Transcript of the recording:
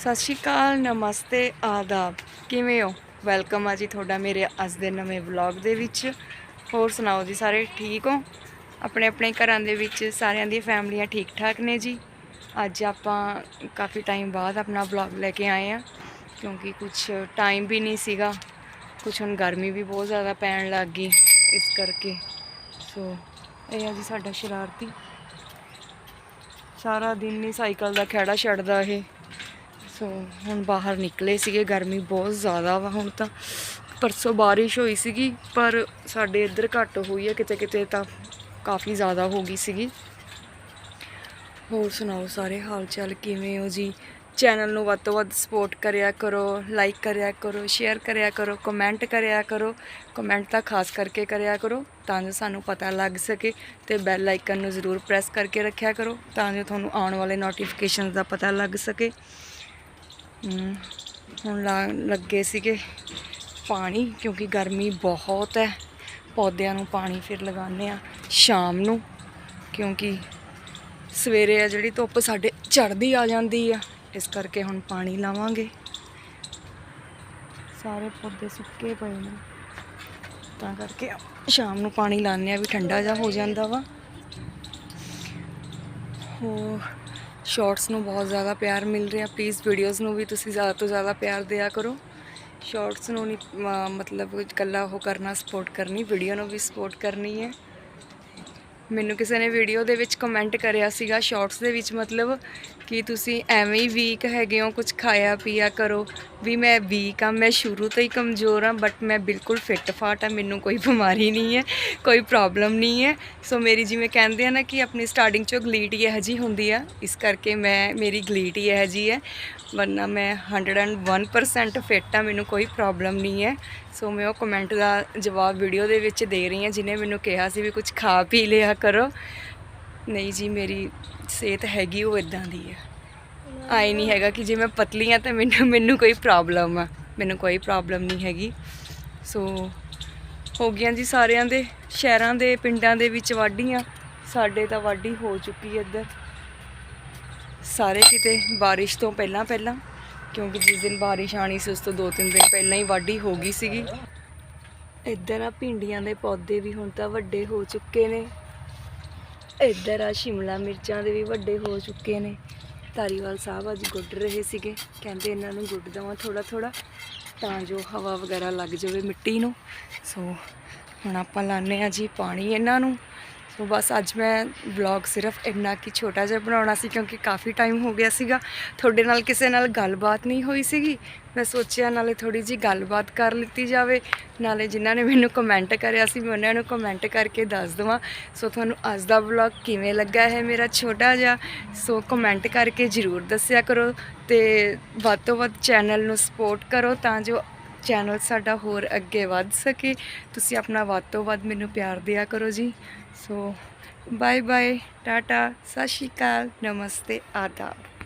ਸਤਿ ਸ਼੍ਰੀ ਅਕਾਲ, ਨਮਸਤੇ, ਆਦਾਬ। ਕਿਵੇਂ ਹੋ? ਵੈਲਕਮ ਆ ਜੀ ਤੁਹਾਡਾ ਮੇਰੇ ਅੱਜ ਦੇ ਨਵੇਂ ਵਲੌਗ ਦੇ ਵਿੱਚ। ਹੋਰ ਸੁਣਾਓ ਜੀ ਸਾਰੇ ਠੀਕ ਹੋ? ਆਪਣੇ ਆਪਣੇ ਘਰਾਂ ਦੇ ਵਿੱਚ ਸਾਰਿਆਂ ਦੀਆਂ ਫੈਮਲੀਆਂ ਠੀਕ ਠਾਕ ਨੇ ਜੀ? ਅੱਜ ਆਪਾਂ ਕਾਫੀ ਟਾਈਮ ਬਾਅਦ ਆਪਣਾ ਵਲੌਗ ਲੈ ਕੇ ਆਏ ਆ, ਕਿਉਂਕਿ ਕੁਝ ਟਾਈਮ ਵੀ ਨਹੀਂ ਸੀਗਾ। ਕੁਝ ਹੁਣ ਗਰਮੀ ਵੀ ਬਹੁਤ ਜ਼ਿਆਦਾ ਪੈਣ ਲੱਗ ਗਈ ਇਸ ਕਰਕੇ। ਸੋ ਇਹ ਆ ਜੀ ਸਾਡਾ ਸ਼ਰਾਰਤੀ। ਸਾਰਾ ਦਿਨ ਹੀ ਸਾਈਕਲ ਦਾ ਖਹਿੜਾ ਛੱਡਦਾ ਇਹ। ਸੋ ਹੁਣ ਬਾਹਰ ਨਿਕਲੇ ਸੀਗੇ, ਗਰਮੀ ਬਹੁਤ ਜ਼ਿਆਦਾ ਵਾ ਹੁਣ ਤਾਂ। ਪਰਸੋਂ ਬਾਰਿਸ਼ ਹੋਈ ਸੀਗੀ, ਪਰ ਸਾਡੇ ਇੱਧਰ ਘੱਟ ਹੋਈ ਹੈ ਕਿਤੇ ਕਿਤੇ ਤਾਂ ਕਾਫੀ ਜ਼ਿਆਦਾ ਹੋ ਗਈ ਸੀਗੀ। ਹੋਰ ਸੁਣਾਓ ਸਾਰੇ ਹਾਲ ਚਾਲ ਕਿਵੇਂ ਹੋ ਜੀ? ਚੈਨਲ ਨੂੰ ਵੱਧ ਤੋਂ ਵੱਧ ਸਪੋਰਟ ਕਰਿਆ ਕਰੋ ਲਾਈਕ ਕਰਿਆ ਕਰੋ ਸ਼ੇਅਰ ਕਰਿਆ ਕਰੋ ਕਮੈਂਟ ਕਰਿਆ ਕਰੋ ਕਮੈਂਟ ਤਾਂ ਖਾਸ ਕਰਕੇ ਕਰਿਆ ਕਰੋ, ਤਾਂ ਜੋ ਸਾਨੂੰ ਪਤਾ ਲੱਗ ਸਕੇ ਤੇ ਬੈਲ ਆਈਕਨ ਨੂੰ ਜ਼ਰੂਰ ਪ੍ਰੈਸ ਕਰਕੇ ਰੱਖਿਆ ਕਰੋ, ਤਾਂ ਜੋ ਤੁਹਾਨੂੰ ਆਉਣ ਵਾਲੇ ਨੋਟੀਫਿਕੇਸ਼ਨਸ ਦਾ ਪਤਾ ਲੱਗ ਸਕੇ। ਹੁਣ ਲਾ- ਲੱਗੇ ਸੀਗੇ ਪਾਣੀ, ਕਿਉਂਕਿ ਗਰਮੀ ਬਹੁਤ ਹੈ। ਪੌਦਿਆਂ ਨੂੰ ਪਾਣੀ ਫਿਰ ਲਗਾਉਂਦੇ ਆ ਸ਼ਾਮ ਨੂੰ, ਕਿਉਂਕਿ ਸਵੇਰੇ ਆ ਜਿਹੜੀ ਧੁੱਪ ਸਾਡੇ ਚੜ੍ਹਦੀ ਆ ਜਾਂਦੀ ਆ, ਇਸ ਕਰਕੇ ਹੁਣ ਪਾਣੀ ਲਾਵਾਂਗੇ। ਸਾਰੇ ਪੌਦੇ ਸੁੱਕੇ ਪਏ ਨੇ। ਤਾਂ ਕਰਕੇ ਸ਼ਾਮ ਨੂੰ ਪਾਣੀ ਲਾਉਂਦੇ ਆ ਵੀ ਠੰਡਾ ਜਿਹਾ ਹੋ ਜਾਂਦਾ ਵਾ। ਹੋਰ ਸ਼ਾਰਟਸ ਨੂੰ ਬਹੁਤ ਜ਼ਿਆਦਾ ਪਿਆਰ ਮਿਲ ਰਿਹਾ। ਪਲੀਜ਼ ਵੀਡੀਓਜ਼ ਨੂੰ ਵੀ ਤੁਸੀਂ ਜ਼ਿਆਦਾ ਤੋਂ ਜ਼ਿਆਦਾ ਪਿਆਰ ਦਿਆ ਕਰੋ। ਸ਼ਾਰਟਸ ਨੂੰ ਨਹੀਂ ਮਤਲਬ ਇਕੱਲਾ ਉਹ ਕਰਨਾ ਸਪੋਰਟ ਕਰਨੀ ਵੀਡੀਓ ਨੂੰ ਵੀ ਸਪੋਰਟ ਕਰਨੀ ਹੈ। ਮੈਨੂੰ ਕਿਸੇ ਨੇ ਵੀਡੀਓ ਦੇ ਵਿੱਚ ਕਮੈਂਟ ਕਰਿਆ ਸੀਗਾ ਸ਼ਾਰਟਸ ਦੇ ਵਿੱਚ ਮਤਲਬ ਕਿ ਤੁਸੀਂ ਐਵੇਂ ਹੀ ਵੀਕ ਹੈਗੇ ਹੋ ਕੁਝ ਖਾਇਆ ਪੀਆ ਕਰੋ। ਵੀ ਮੈਂ ਵੀਕ ਆ ਮੈਂ ਸ਼ੁਰੂ ਤੋਂ ਹੀ ਕਮਜ਼ੋਰ ਆ ਬਟ ਮੈਂ ਬਿਲਕੁਲ ਫਿੱਟ ਫਾਟ ਆ ਮੈਨੂੰ ਕੋਈ ਬਿਮਾਰੀ ਨਹੀਂ ਹੈ, ਕੋਈ ਪ੍ਰੋਬਲਮ ਨਹੀਂ ਹੈ। ਸੋ ਮੇਰੀ ਜਿਵੇਂ ਕਹਿੰਦੇ ਆ ਨਾ ਕਿ ਆਪਣੀ ਸਟਾਰਟਿੰਗ ਚੋਂ ਗਲੀਟ ਹੀ ਇਹੋ ਜਿਹੀ ਹੁੰਦੀ ਆ, ਇਸ ਕਰਕੇ ਮੈਂ, ਮੇਰੀ ਗਲੀਟ ਹੀ ਇਹੋ ਜਿਹੀ ਹੈ, ਵਰਨਾ ਮੈਂ 101% ਫਿੱਟ ਆ ਮੈਨੂੰ ਕੋਈ ਪ੍ਰੋਬਲਮ ਨਹੀਂ ਹੈ। ਸੋ ਮੈਂ ਉਹ ਕਮੈਂਟ ਦਾ ਜਵਾਬ ਵੀਡੀਓ ਦੇ ਵਿੱਚ ਦੇ ਰਹੀ ਹਾਂ, ਜਿਨੇ ਮੈਨੂੰ ਕਿਹਾ ਸੀ ਵੀ ਕੁਝ ਖਾ ਪੀ ਲਿਆ ਕਰੋ। ਨਹੀਂ ਜੀ, ਮੇਰੀ ਸਿਹਤ ਹੈਗੀ, ਉਹ ਇਦਾਂ ਦੀ ਹੈ ਆਈ ਨਹੀਂ ਹੈਗਾ ਕਿ ਜੇ ਮੈਂ ਪਤਲੀ ਆ ਤਾਂ ਮੈਨੂੰ ਮੈਨੂੰ ਕੋਈ ਪ੍ਰੋਬਲਮ ਆ। ਮੈਨੂੰ ਕੋਈ ਪ੍ਰੋਬਲਮ ਨਹੀਂ ਹੈਗੀ। ਸੋ ਹੋ ਗਈਆਂ ਜੀ ਸਾਰਿਆਂ ਦੇ, ਸ਼ਹਿਰਾਂ ਦੇ, ਪਿੰਡਾਂ ਦੇ ਵਿੱਚ ਵਾਢੀਆਂ। ਸਾਡੇ ਤਾਂ ਵਾਢੀ ਹੋ ਚੁੱਕੀ ਹੈ ਇੱਧਰ। ਸਾਰੇ ਕਿਤੇ ਬਾਰਿਸ਼ ਤੋਂ ਪਹਿਲਾਂ ਪਹਿਲਾਂ, ਕਿਉਂਕਿ ਜਿਸ ਦਿਨ ਬਾਰਿਸ਼ ਆਣੀ ਸੀ, ਉਸ ਤੋਂ 2-3 ਦਿਨ ਪਹਿਲਾਂ ਹੀ ਵਾਢੀ ਹੋ ਗਈ ਸੀਗੀ। ਇੱਧਰ ਆ ਭਿੰਡੀਆਂ ਦੇ ਪੌਦੇ ਵੀ ਹੁਣ ਤਾਂ ਵੱਡੇ ਹੋ ਚੁੱਕੇ ਨੇ। ਇੱਧਰ ਆ ਸ਼ਿਮਲਾ ਮਿਰਚਾਂ ਦੇ ਵੀ ਵੱਡੇ ਹੋ ਚੁੱਕੇ ਨੇ। ਧਾਰੀਵਾਲ ਸਾਹਿਬ ਅੱਜ ਗੁੱਡ ਰਹੇ ਸੀਗੇ। ਕਹਿੰਦੇ ਇਹਨਾਂ ਨੂੰ ਗੁੱਡ ਦਵਾਂ ਥੋੜਾ ਥੋੜਾ ਤਾਂ ਜੋ ਹਵਾ ਵਗੈਰਾ ਲੱਗ ਜਾਵੇ ਮਿੱਟੀ ਨੂੰ। ਸੋ ਹੁਣ ਆਪਾਂ ਲਾਣੇ ਆ ਜੀ ਪਾਣੀ ਇਹਨਾਂ ਨੂੰ। ਸੋ ਬਸ ਅੱਜ ਮੈਂ ਵਲੌਗ ਸਿਰਫ ਇੰਨਾ ਕੀ ਛੋਟਾ ਜਿਹਾ ਬਣਾਉਣਾ ਸੀ ਕਿਉਂਕਿ ਕਾਫੀ ਟਾਈਮ ਹੋ ਗਿਆ ਸੀਗਾ। ਤੁਹਾਡੇ ਨਾਲ ਕਿਸੇ ਨਾਲ ਗੱਲਬਾਤ ਨਹੀਂ ਹੋਈ ਸੀਗੀ। ਮੈਂ ਸੋਚਿਆ ਨਾਲੇ ਥੋੜੀ ਜੀ ਗੱਲਬਾਤ ਕਰ ਲਿੱਤੀ ਜਾਵੇ। ਨਾਲੇ ਜਿਨ੍ਹਾਂ ਨੇ ਮੈਨੂੰ ਕਮੈਂਟ ਕਰਿਆ ਸੀ, ਮੈਂ ਉਹਨਾਂ ਨੂੰ ਕਮੈਂਟ ਕਰਕੇ ਦੱਸ ਦਵਾਂ। ਸੋ ਤੁਹਾਨੂੰ ਅੱਜ ਦਾ ਵਲੌਗ ਕਿਵੇਂ ਲੱਗਾ ਹੈ ਮੇਰਾ ਛੋਟਾ ਜਿਹਾ? ਸੋ ਕਮੈਂਟ ਕਰਕੇ ਜ਼ਰੂਰ ਦੱਸਿਆ ਕਰੋ ਤੇ ਵੱਧ ਤੋਂ ਵੱਧ ਚੈਨਲ ਨੂੰ ਸਪੋਰਟ ਕਰੋ ਤਾਂ ਜੋ ਚੈਨਲ ਸਾਡਾ ਹੋਰ ਅੱਗੇ ਵੱਧ ਸਕੇ। ਤੁਸੀਂ ਆਪਣਾ ਵੱਧ ਤੋਂ ਵੱਧ ਮੈਨੂੰ ਪਿਆਰ ਦਿਆ ਕਰੋ ਜੀ। ਸੋ ਬਾਏ ਬਾਏ ਟਾਟਾ, ਸਤਿ ਸ਼੍ਰੀ ਅਕਾਲ, ਨਮਸਤੇ, ਆਦਾਬ।